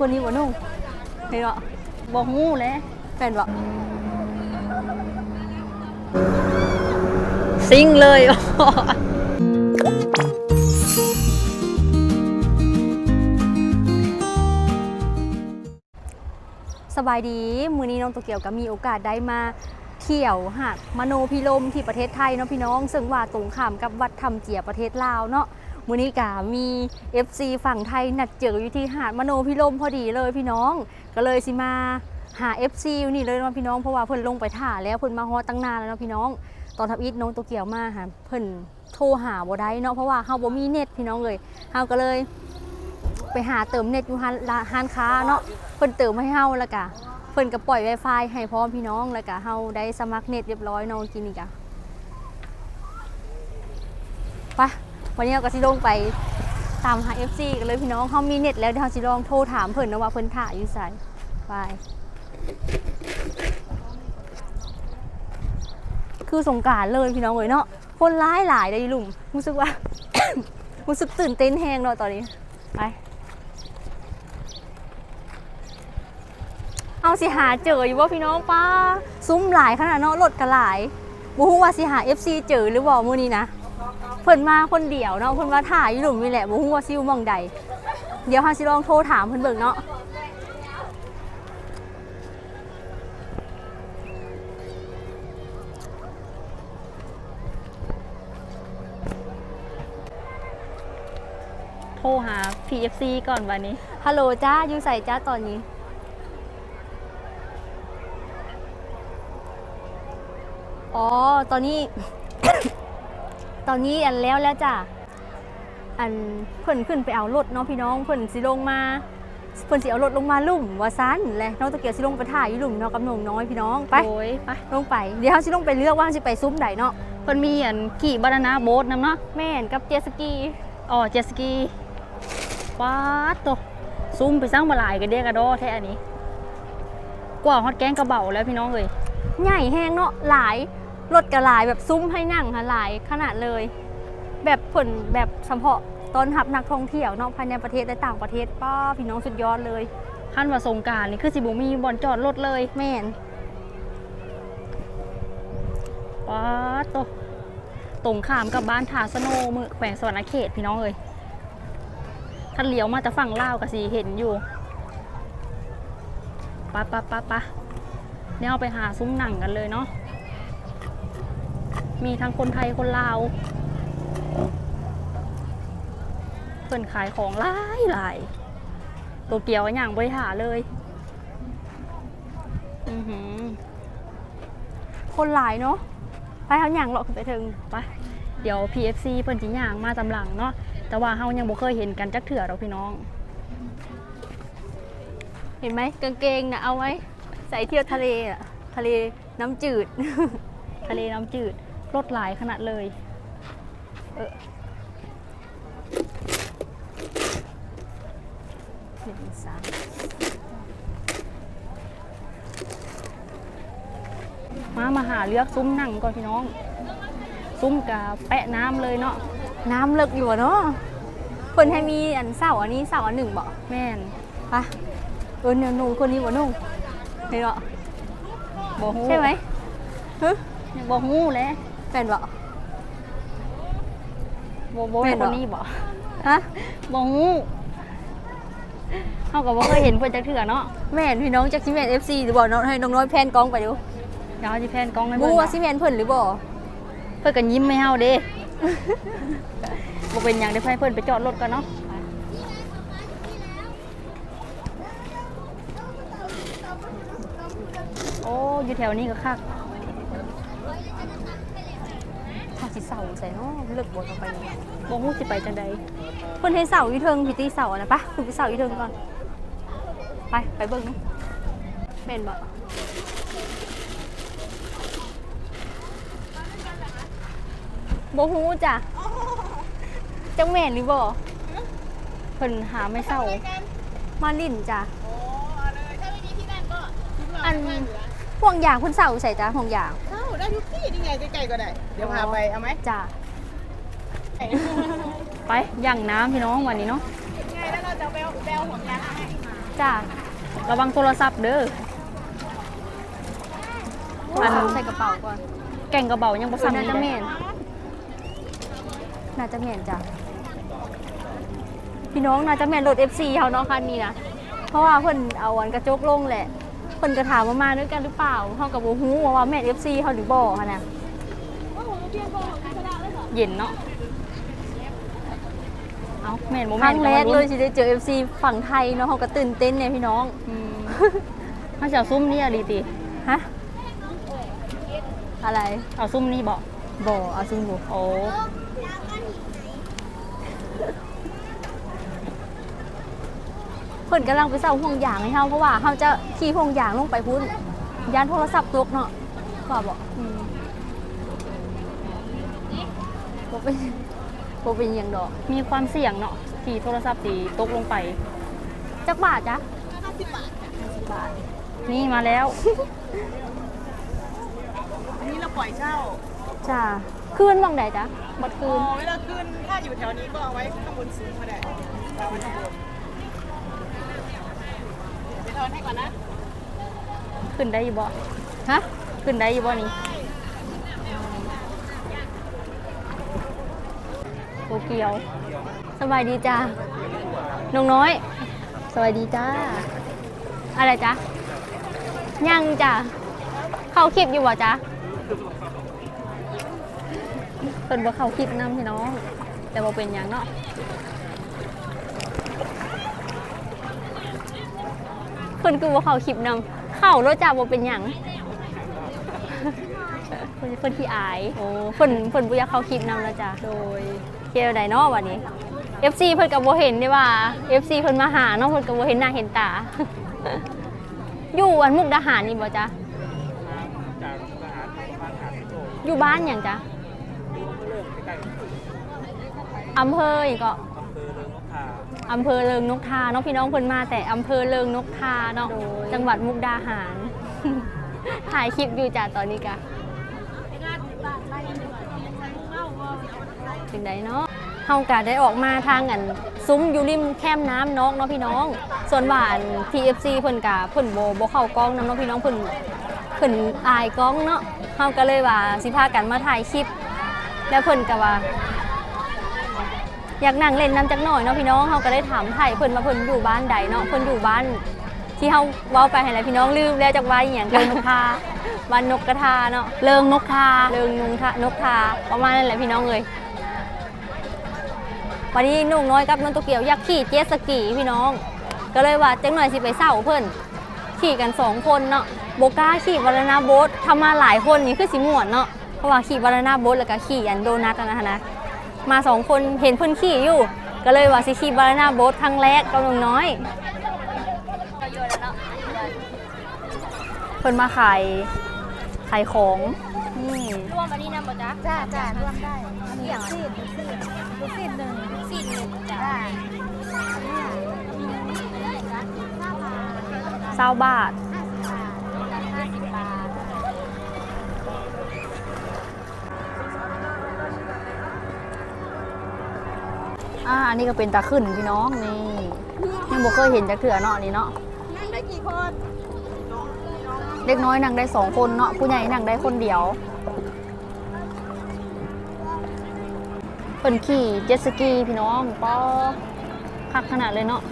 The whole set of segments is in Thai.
คนนี้บ่นุ่งเห็นบ่บอกงูแหล้วแฟนบ่ซิงเลยสบายดี มือนี้น้องโตเกียวก็มีโอกาสได้มาเที่ยวหาดมโนพิลมที่ประเทศไทยเนาะพี่น้อง ซึ่งว่าตรงข้ามกับวัดธรรมเจียประเทศลาวเนาะ มื้อนี้ก็มี FC ฝั่งไทยนัดเจออยู่ที่หาดมโนพิลมพอดีเลยพี่น้อง ก็เลยสิมาหา FC อยู่นี่เลยเนาะพี่น้องเพราะว่าเพิ่นลงไปท่าแล้วเพิ่นมาฮอตั้งนานแล้วเนาะพี่น้อง ตอนทับอิฐน้องโตเกี่ยวมาหาเพิ่นโทรหาบ่ได้เนาะเพราะว่าเฮาบ่มีเน็ตพี่น้องเลยเฮาก็เลย ไปหาเติมเน็ตอยู่ร้านร้านค้าเนาะเพิ่นเติมให้เฮาแล้วก็เพิ่นก็ปล่อย Wi-Fi ให้พร้อมพี่น้องแล้วก็เฮาได้สมัครเน็ตเรียบร้อยเนาะกินนี่ก็ไป วันนี้เราก็สิลงไปตามหา FC กันเลยพี่น้องเฮามีเน็ตแล้วเดี๋ยวเฮาสิลองโทรถามเพิ่นนะว่าเพิ่นถ่ายอยู่ไสไปคือสงกรารเลยพี่น้องเอ้ยเนาะคนร้ายหลายเลยลุงรู้สึกว่า รู้สึกตื่นเต้นแฮงเนาะตอนนี้ไปเอาสิหาเจออยู่ว่าพี่น้องป้าซุ้มหลายขนาดเนาะรถก็หลายบูฮู้ว่าสิหา FC เจอหรือบ่มื้อนี้นะ เพิ่นมาคนเดียวเนาะเพิ่นมาถ่ายอยู่หลุมนี่แหละบูฮู้ว่าซิวหมองใด เดี๋ยวเฮาสิลองโทรถามเพิ่นเบิ่งเนาะโทรหา PFC ก่อนวันนี้ ฮัลโหลจ้าอยู่ใส่จ้าตอนนี้ อ๋อ ตอนนี้ ตอนนี้อันแล้วแล้วจ้ะอันเพิ่นขึ้นไปเอารถเนาะพี่น้องเพิ่นสิลงมาเพิ่นสิเอารถลงมาลุ่มว่าซันแหละน้องตะเกียวสิลงไปถ่ายอยู่หลุมเนาะกับน้องน้อยพี่น้องไปโอ้ยไปลงไปเดี๋ยวเราสิลงไปเลือกว่าเราสิไปซุ้มใดเนาะเพิ่นมีอันขี่บานานาโบ๊ทนำเนาะแม่นกับเจตสกีอ๋อเจตสกีว้าดโตซุ่มไปสร้างมาหลายกันเดียกระดอแท้อันนี้ กว่าฮอดแกงกระเบาแล้วพี่น้องเอ้ยใหญ่แห้งเนาะหลาย รถกระหลายแบบซุ้มให้นั่งค่ะหลายขนาดเลย แบบผลแบบเฉพาะตอนรับนักท่องเที่ยวเนาะภายในประเทศและต่างประเทศป้าพี่น้องสุดยอดเลยขั้นว่าสงกรารนี่คือสิบ่มีบ่อนจอดรถเลยแม่นว้าดโตตรงข้ามกับบ้านทาสโนมือแขวงสวรรณเขตพี่น้องเอ้ยถ้าเลี้ยวมาจะฝั่งลาวก็สิเห็นอยู่ปะปะปะปะเนี่ยเอาไปหาซุ้มหนังกันเลยเนาะ มีทั้งคนไทยคนลาวเพิ่นขายของหลายหลายตัวเกียวอย่างบริหาเลย อือหือ คนหลายเนาะไปเขาอย่างเลาะขึ้นไปถึงไปเดี๋ยว PFC เพิ่นจิย่างมาตำหลังเนาะแต่ว่าเฮายังบ่เคยเห็นกันจักเถื่อเราพี่น้อง เห็นไหมกางเกงนะเอาไว้ ใส่เที่ยวทะเลอะทะเลน้ำจืด ทะเลน้ำจืด รถหลายขนาดเลย เออหนึ่งสามมามาหาเลือกซุ้มหนังก่อนพี่น้อง ซุ้มกับแปะน้ำเลยเนาะน้ำเลิกอยู่อะเนาะเพิ่นให้มีอันเสาอันนี้เสาอันหนึ่งบ่แม่นไปะเออเนี่ยหนุ่มคนนี้บ่นุ่งเห็นบ่บ่ฮู้ใช่ไหมฮึยังบ่ฮู้แหล้ว แฟนบ่บ่บ่แม่เป็นนบ่คนนี้บ่ฮะบ่ฮู้เฮาก็บ่เคยเห็นเพิ่นจักเถื่อเนาะแม่นพี่น้องจากซิเมน FC หรือบ่น้องให้น้องน้อยแพนกล้องไปดูเดี๋ยวเฮาสิแพนกล้องให้บูเบิ่งว่าเนาะซิเมนเพิ่นหรือบ่เพิ่นก็ยิ้มให้เฮาเด้บ่เป็นหยังเดี๋ยวให้เพิ่นไปจอดรถก่อนเนาะโอ้อยู่แถวนี้ก็คัก ถ้าสิ เสาใส่เนาะเลิกบ่เข้าไปบ่ฮู้สิไปจังใดเพิ่นให้เสาอยู่เทิงพี่ตีเสาอะนะปะคุณไปเสาอยู่เทิงก่อน ไปไปเบิ่งแม่นบ่บ่ฮู้จ้ะจังแม่นหรือบ่เพิ่นหาไม่เศร้ามาลิ่นจ้ะอ้เอาเลยถ้าไม่มีที่นั่นก็คิดว่าอันไม่เหลือห่วงยางคุณเสาใส่จ้ะห่วงยางเได้ทุกที่นี่ไงใกล้ๆก็ได้ เดี๋ยวพาไปเอาไหมจ้ะไปย่างน้ำพี่น้องวันนี้เนาะไงแล้วเราจะไปเอาไปเอาห่วงยางมาให้จ้าระวังโทรศัพท์เด้ออันใส่กระเป๋าก่อน แก่งกระเป๋ายังบ่เออสั่งน่าจะเลยเหม็นน่าจะเหม็นจ้ะพี่น้องน่าจะเหม็นรถ FC เขาเนาะคันนี้นะเพราะว่าเพิ่นเอาวันกระจกลงแหละ เพิ่นก็ถามว่ามาด้วยกันหรือเปล่าเฮากับบ่ฮู้ว่าว่าแม่น FC เขาหรือบ่ค่ะนะเย็นเนาะเอาแม่นบ่คแม่รั้นงแรกเลยที่ได้เจอ FC ฝั่งไทยเนาะเขาก็ตื่นเต้นเนี่ยพี่น้อง อืมถ้าจะเอาซุ่มนี่อะดีติฮะ อะไร เอาซุ่มนี่บ่บ่เอาซิงบ่โอ้ พิ่นกำลังไปเซาห่วงยางให้เฮาเพราะว่าเฮาจะขี่ห่วงยางลงไปพุ่นยานโทรศัพท์ตกเนาะว่าบ่อืมบ่เป็นบ่เป็นหยังดอกมีความเสี่ยงเนาะที่โทรศัพท์ตีตกลงไปจักบาทจ๊ะ50บาทบาท นี่มาแล้ว อันนี้เราปล่อยเช่าจ้าคืนหม่องใดจ๊ะบัดคือ๋อน เวลาขึ้นถ้าอยู่แถวนี้ก็เอาไว้ข้างบนสูงก็ได้เอาไว้ข้างบนไป ทอนให้ก่อนนะ ขึ้นได้อยู่บ่ฮะ ขึ้นได้อยู่บ่นี่โตเกียว สบายดีจ้าน้องน้อย สวัสดีจ้า อะไรจ๊ะยังจ้ะเข้าคลิปอยู่บ่จ๊ะเพิ่นบ่เข้าคลิปนํพี่น้อง แต่บ่เป็นหยังเนาะ เพิ่นคือบ่เข้าคลิปนํเข้ารถจ้าบ่เป็นหยังเพิ่นเพิ่นขี้อายโอ้เพิ่นเพิ่นบ่อยากเข้าคลิปนํแล้วจ้ะโดยเกี่ยวใดเนาะวันนี้ FC เพิ่นก็บ่เห็นได้ว่า FC เพิ่นมาหาเนาะเพิ่นก็บ่เห็นหน้าเห็นตา อยู่อันมุกดาหารนี่บ่จ๊ะอยู่บ้านหยังจ๊ะอำเภออีก ก็อำเภอเริงนกทาเนาะพี่น้องเพิ่นมาแต่อำเภอเริงนกทาเนาะจังหวัดมุกดาหาร ถ่ายคลิปอยู่จ้ะตอนนี้กะถึงไดเนาะเฮากะได้ออกมาทางอันซุ้มอยู่ริมแคมน้ำนอกเนาะพี่น้อง ส่วนหวาน TFC เพิ่นกะเพิ่นบ่บ่เข้ากล้องนำเนาะพี่น้องเพิ่นเพิ่นอายกล้องเนาะเฮาก็เลยว่าสิพากันมาถ่ายคลิป แล้วเพิ่นก็ว่า อยากนั่งเล่นน้ำจักหน่อยเนาะพี่น้องเฮาก็ได้ถามไทยเพิ่นว่าเพิ่นอยู่บ้านใดเนาะเพิ่นอยู่บ้าน ที่เฮาเว้าไปให้แล้วพี่น้องลืมแล้วจากว่าอีหยังเริงนกทาบ้านนกกระทาเนาะเริงนกทาเริงนงทานกทาประมาณนั้นแหละพี่น้องเลยวันนี้นุ่งน้อยกับน้องโตเกียวอยากขี่เจ็ตสกีพี่น้อง ก็เลยว่าจังหน่อยสิไปเศร้าเพิ่นขี่กันสองคนเนาะโบก้าขี่บานานาโบ๊ททำมาหลายคนนี่คือสิม่วนเนาะเพราะว่าขี่บานานาโบ๊ทแล้วก็ขี่อันโดนัทอะนะฮะนะ มาสองคนเห็นเพิ่นขี่อยู่ ก็เลยว่าสิขี่บานานาโบ๊ทครั้งแรกกับน้องน้อยเพิ่นมาขายขายของนี่รวมอันนี้นำบ่จ๊ะจ้าจ้าร่วมได้อันนี้ซีดซีดซีดหนึ่งสี่หนึ่งจ้ะจ้าเศร้าบาท ห้าสิบบาท อ่าอันนี้ก็เป็นตาขึ้นพี่น้องนี่ยังบ่เคยเห็นจักเถื่อเนาะอันนี่เนาะนั่งได้กี่คนเด็กน้อยนั่งได้สองคนเนาะผู้ใหญ่นั่งได้คนเดียวเพิ่นขี่เจ็ตสกีพี่น้องป้อคักขนาดเลยเนาะ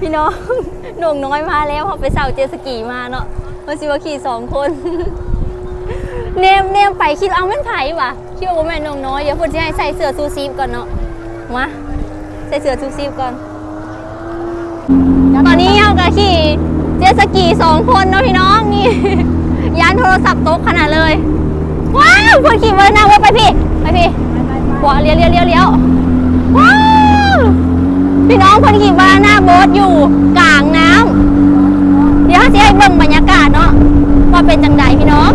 พี่น้องหนุ่งน้อยมาแล้วเขาไปเสาเจตสกีมาเนาะ มาสิว่าขี่สองคนเนมเนมไปคิดเอาแม่นไผ่วะคิดว่าบ่แม่นน้องน้อยเดี๋ยวเพิ่นสิให้ใส่เสื้อซูซีฟก่อนเนาะมาใส่เสื้อซูซีฟก่อน ตอนนี้เฮาก็ขี่เจตสกีสองคนเนาะพี่น้องนี่ยานโทรศัพท์ตกขนาดเลย ว้าวเพิ่นขี่มาหน้าว่าไปพี่ไปพี่ขวาเลี้ยวเลี้ยวเลี้ยวเลี้ยวว้าวพี่น้องเพิ่นขี่มาหน้าโบ๊ทอยู่กลางน้ำ เดี๋ยวเขาจะให้เบิ่งบรรยากาศเนาะว่าเป็นจังใดพี่น้อง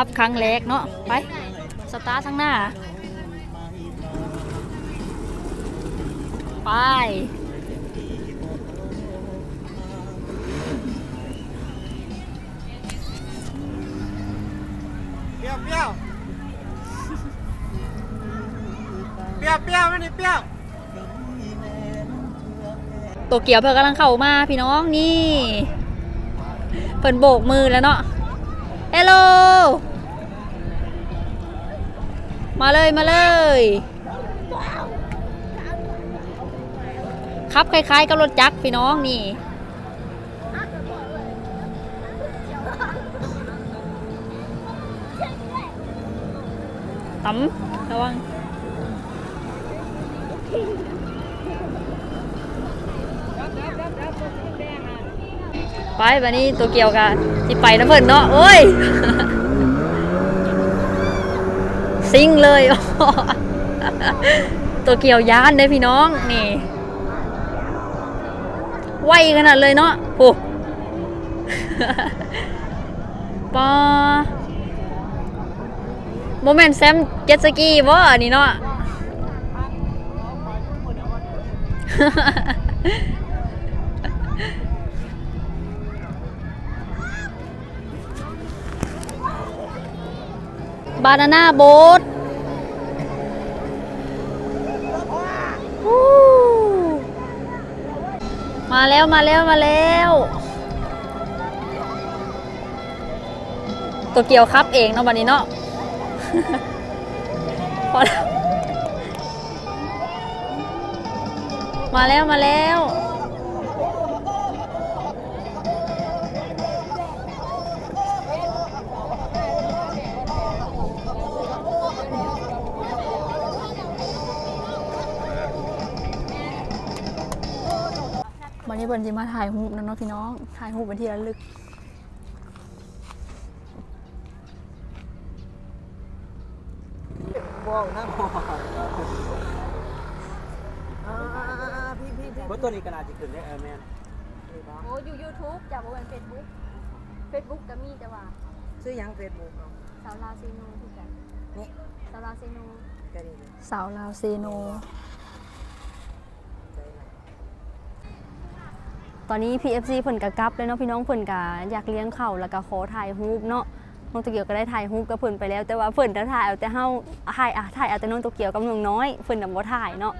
ครับครั้งแรกเนาะไปสตาร์ททั้งหน้า ไป เปรี้ยวเปรี้ยวเปรี้ยวเปรี้ยวไม่นี่เปรี้ยวตัวเกียวเพิ่นกำลังเข้ามาพี่น้องนี่เพิ่นโบกมือแล้วเนาะเฮลโล มาเลยมาเลย ครับคล้ายๆกับรถจักรพี่น้องนี่ตำระวังไปวันนี้ตัวเกี๊ยวกันที่ไปน้ำผึ้งเนาะโอ๊ยวกันที่ไปนะเพิ่นเนาะโอ้ย ซิงเลย ตัวเกี่ยวยานเด้พี่น้อง นี่ไวขนาดเลยเนาะโอ้ปอโมเมนต์แซมเจ็ตสกีบ่นนี้เนาะ บานาน่าโบ๊ทมาแล้วมาแล้วมาแล้วตัวเกียวครับเองเนาะวันนี้เนาะพอแล้วมาแล้วมาแล้ว นนี้เบิร์นจะมาถ่ายรูปนะเนาะพี่น้องถ่ายรูปเป็นที่ระลึกบ้องน้ำหอพี่พี่พี่ตัวนี้ก็น่าจะขึ้นได้เออแมนโอ้อยู่ YouTube จากบ่เป็น Facebook Facebook ก็มีแต่ว่าซื้อยังเฟซบุ๊กเนาะสาวลาวเซโนคือกันนี่สาวลาวเซโนก็ดีเลยสาวลาวเซโน ใจไหน ตอนนี้ PFC เพิ่นก็กลับเลยเนาะพี่น้องเพิ่นก็อยากเลี้ยงเข่าแล้วก็ขอถ่ายรูปเนาะน้องโตเกียวก็ได้ถ่ายรูปกับเพิ่นไปแล้ว แต่ว่าเพิ่นจะถ่ายเอาแต่เฮาถ่ายอะถ่ายเอาแต่น้องโตเกียวกับน้องน้อยเพิ่นน่ะบ่ถ่ายเนาะ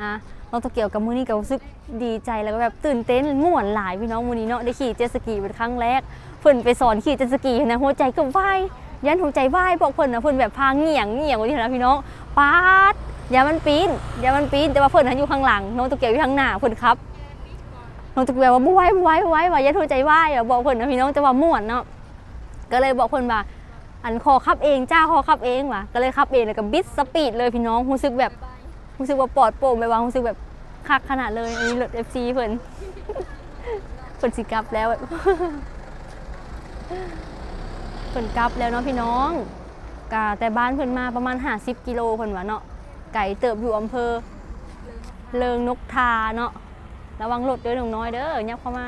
อะน้องโตเกียวกับมื้อนี้ก็รู้สึกดีใจแล้วก็แบบตื่นเต้นม่วนหลายพี่น้องมื้อนี้เนาะได้ขี่เจ็ตสกีเป็นครั้งแรกเพิ่นไปสอนขี่เจ็ตสกีนะหัวใจก็วายยันหัวใจวายบอกเพิ่นนะเพิ่นแบบพาเงี่ยงเงี่ยงไว้ที่นะพี่น้องปาดอย่ามันปีนอย่ามันปีนแต่ว่าเพิ่นน่ะอยู่ข้างหลังน้องโตเกียวอยู่ข้างหน้าเพิ่นครับ น้องตะเกียบว่าบ่ไหว้บ่ไหว้บ่ไหวว่าอย่าโทษใจไหว้อะบอกเพิ่นนะพี่น้องแต่ว่าม่วนเนาะก็เลยบอกเพิ่นว่าอันคอขับเองจ้าคอขับเองว่ะก็เลยขับเองแล้วก็บิดสปีดเลยพี่น้องรู้สึกแบบรู้สึกว่าปลอดโปร่งแบบว่ารู้สึกแบบคักขนาดเลยอันนี้รถ FC เพิ่นเพิ่นสิกลับแล้วเพิ่นกลับแล้วเนาะพี่น้องกะแต่บ้านเพิ่นมาประมาณ 50 กิโลเพิ่นว่าเนาะไก่เติบอยู่อำเภอ เลิงนกทาเนาะ ระวังรถเด้อหนุ่มน้อยเด้อยับเข้ามา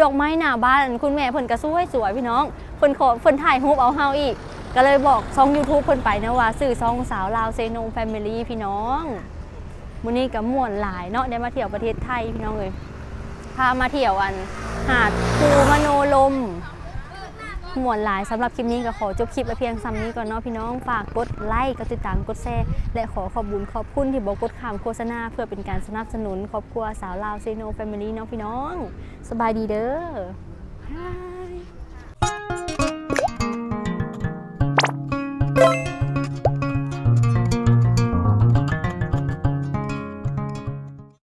ดอกไม้หน้าบ้านคุณแม่เพิ่นก็สวยสวยพี่น้องเพิ่นขอเพิ่นถ่ายรูปเอาเฮาอีก ก็เลยบอกช่อง YouTube เพิ่นไปนะว่าสื่อซองสาวลาวเซโนแฟมิลี่พี่น้องมื้อนี้ก็ม่วนหลายเนาะได้มาเที่ยวประเทศไทยพี่น้องเอ้ยพามาเที่ยวอัน หาดภูมโนลม มวลหลายสำหรับคลิปนี้ก็ขอจบคลิปไว้เพียงซ้ำนี้ก่อนเนาะพี่น้องฝากกดไลค์กดติดตามกดแชร์และขอขอบุญขอบคุณที่บอกกดข่ามโฆษณา เพื่อเป็นการสนับสนุนครอบครัวสาวลาวเซโนแฟมิลี่เนาะพี่น้อง สบายดีเด้อ